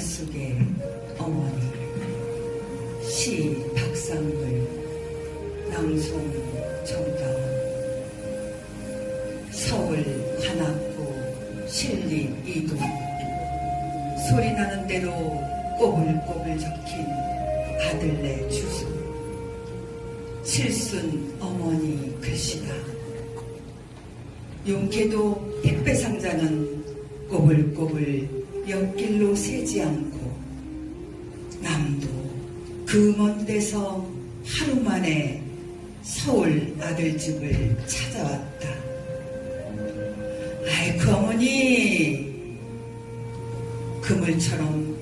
약속의 어머니 시 박상물 낭송 정다운 서울 관악구 신리 이동. 소리 나는 대로 꼬불꼬불 적힌 아들네 주소. 칠순 어머니 글씨다. 용케도 택배 상자는 꼬불꼬불 옆길로 새지 않고 남도 그 먼 데서 하루 만에 서울 아들집을 찾아왔다. 아이고 어머니 그물처럼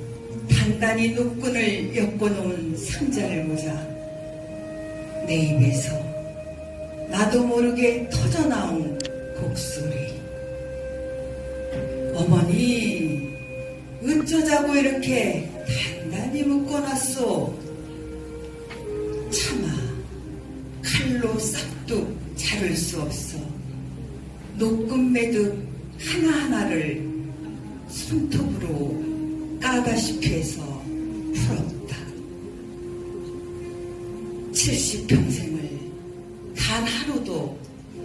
단단히 노끈을 엮어놓은 상자를 보자 내 입에서 나도 모르게 터져나온 곡소리 어쩌자고 이렇게 단단히 묶어놨소 차마 칼로 싹둑 자를 수 없어 녹금 매듭 하나하나를 손톱으로 까다시피 해서 풀었다. 70평생을 단 하루도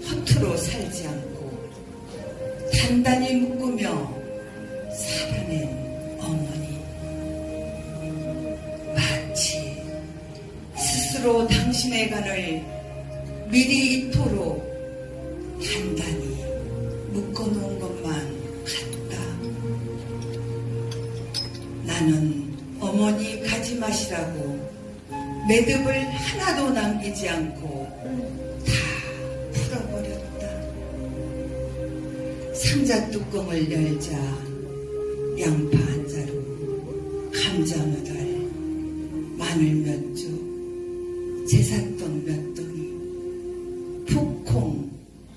허투루 살지 않고 단단히 당신의 간을 미리 이토록 단단히 묶어놓은 것만 같다. 나는 어머니 가지 마시라고 매듭을 하나도 남기지 않고 다 풀어버렸다. 상자 뚜껑을 열자 양파 한 자루, 감자 몇 알, 마늘 몇 쪽, 제사떡 몇 동이, 풋콩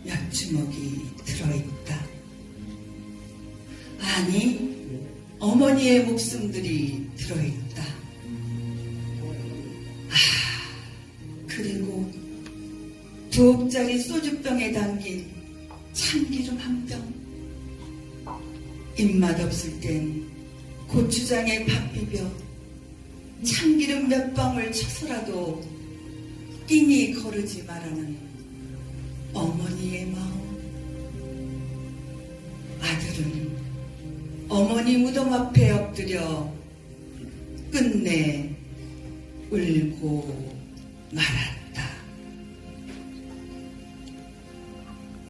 몇 주먹이 들어있다. 아니, 어머니의 목숨들이 들어있다. 아, 그리고 두 옥짜리 소주병에 담긴 참기름 한 병. 입맛 없을 땐 고추장에 밥 비벼 참기름 몇 방울 쳐서라도 끼니 거르지 말라는 어머니의 마음. 아들은 어머니 무덤 앞에 엎드려 끝내 울고 말았다.